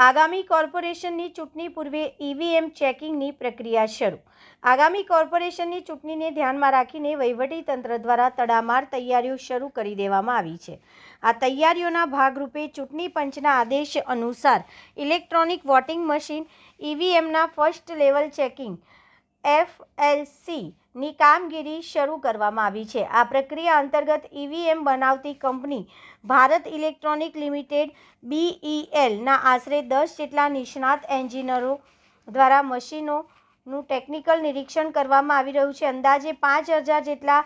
આગામી કોર્પોરેશનની ચૂંટણી પૂર્વે ઈવીએમ ચેકિંગની પ્રક્રિયા શરૂ. આગામી કોર્પોરેશનની ચૂંટણીને ધ્યાનમાં રાખીને વહીવટીતંત્ર દ્વારા તડામાર તૈયારીઓ શરૂ કરી દેવામાં આવી છે. આ તૈયારીઓના ભાગરૂપે ચૂંટણી પંચના આદેશ અનુસાર ઇલેક્ટ્રોનિક વોટિંગ મશીન ઈવીએમના ફર્સ્ટ લેવલ ચેકિંગ એફએલસી ની કામગીરી શરૂ કરવામાં આવી છે. આ પ્રક્રિયા અંતર્ગત ઈવીએમ બનાવતી કંપની ભારત ઇલેક્ટ્રોનિક લિમિટેડ બીઈએલના આશરે દસ જેટલા નિષ્ણાત એન્જિનિયરો દ્વારા મશીનોનું ટેકનિકલ નિરીક્ષણ કરવામાં આવી રહ્યું છે. અંદાજે પાંચ હજાર જેટલા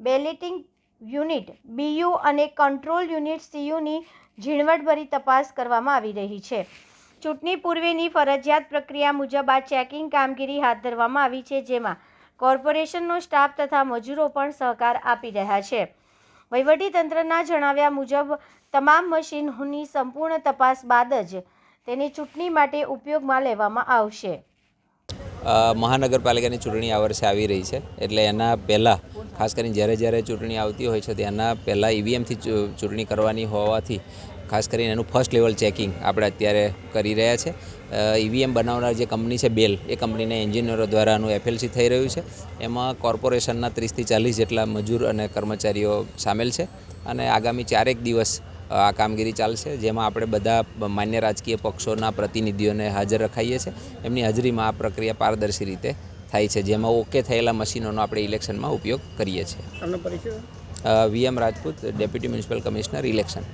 બેલેટિંગ યુનિટ બીયુ અને કંટ્રોલ યુનિટ સીયુની ઝીણવટભરી તપાસ કરવામાં આવી રહી છે. ચૂંટણી પૂર્વેની ફરજિયાત પ્રક્રિયા મુજબ આ ચેકિંગ કામગીરી હાથ ધરવામાં આવી છે, જેમાં કોર્પોરેશનનો સ્ટાફ તથા મજૂરો પણ સહકાર આપી રહ્યા છે. વહીવટીતંત્રના જણાવ્યા મુજબ, તમામ મશીનોની સંપૂર્ણ તપાસ બાદ જ તેને ચૂંટણી માટે ઉપયોગમાં લેવામાં આવશે. મહાનગરપાલિકાની ચૂંટણી આ વર્ષે આવી રહી છે. એટલે એના પહેલાં, ખાસ કરીને જ્યારે જ્યારે ચૂંટણી આવતી હોય છે તેના પહેલાં ઈવીએમથી ચૂંટણી કરવાની હોવાથી ખાસ કરીને એનું ફર્સ્ટ લેવલ ચેકિંગ આપણે અત્યારે કરી રહ્યા છે. ઈવીએમ બનાવનાર જે કંપની છે બેલ એ કંપનીના એન્જિનિયરો દ્વારા આનું એફએલસી થઈ રહ્યું છે. એમાં કોર્પોરેશનના ત્રીસથી ચાલીસ જેટલા મજૂર અને કર્મચારીઓ સામેલ છે અને આગામી ચારેક દિવસ આ કામગીરી ચાલશે જેમાં આપણે બધા માન્ય રાજકીય પક્ષોના પ્રતિનિધિઓને હાજર રખાઈએ છીએ. એમની હાજરીમાં આ પ્રક્રિયા પારદર્શી રીતે થાય છે જેમાં ઓકે થયેલા મશીનોનો આપણે ઇલેક્શનમાં ઉપયોગ કરીએ છીએ. V M Rajput deputy municipal commissioner election